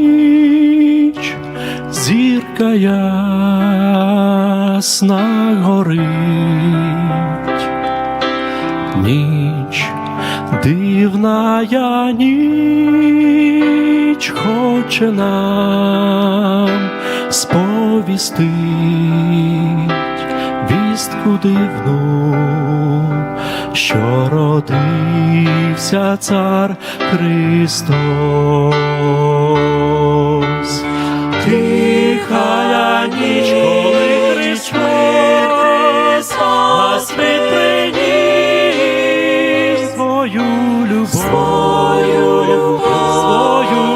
ніч, зірка ясна горить, ніч, дивна я ніч, хоче нам сповістить вістку дивну, що родився цар Христос. Свою любов, свою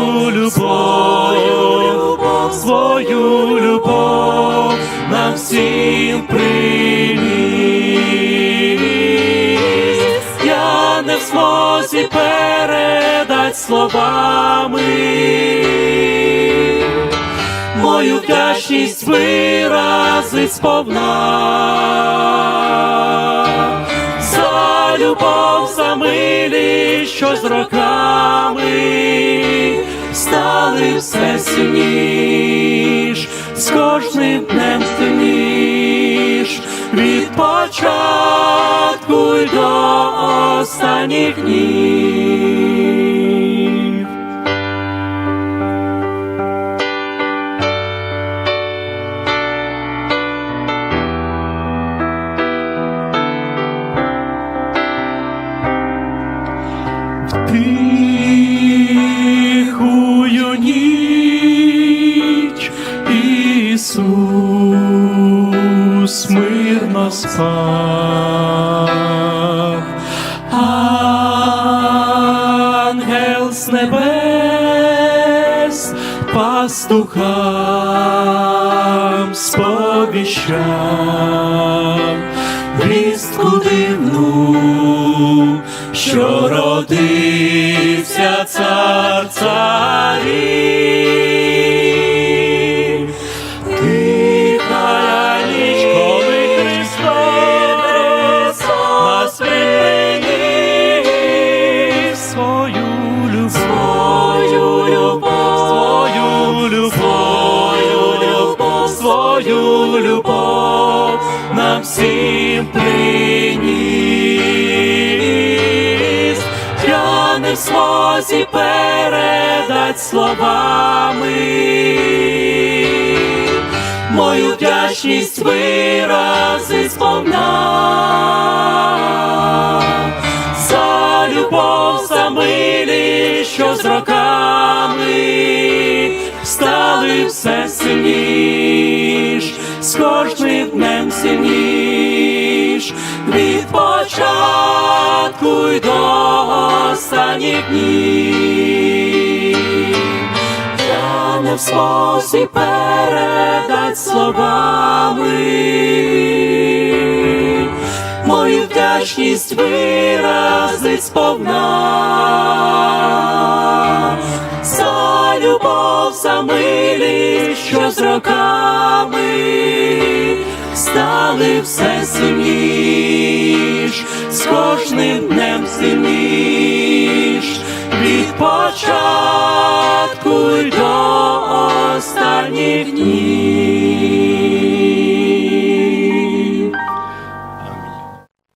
свою любов нам всім приніс. Я не в змозі передать словами мою вдячність виразить сповна. За любов, за що з роками стали все сильніш, з кожним днем сильніш, від початку й до останніх днів. Тихую ніч Ісус мирно спав, ангел з небес пастухам сповіщав. Вістку дивну, що родився цар царів. Тиха ніч, коли Христос свою любов, свою любов, свою любов, свою любов. Нам всім приніс. Змозі передать словами. Мою вдячність виразить сповна. За любов, за милість, що з роками стали все сильніш, з кожним днем сильніш, останніх днів. Я не в змозі передать словами мою вдячність виразить сповна. За любов, за милість, що з роками стали все сильніш, з кожним початку й до останніх днів.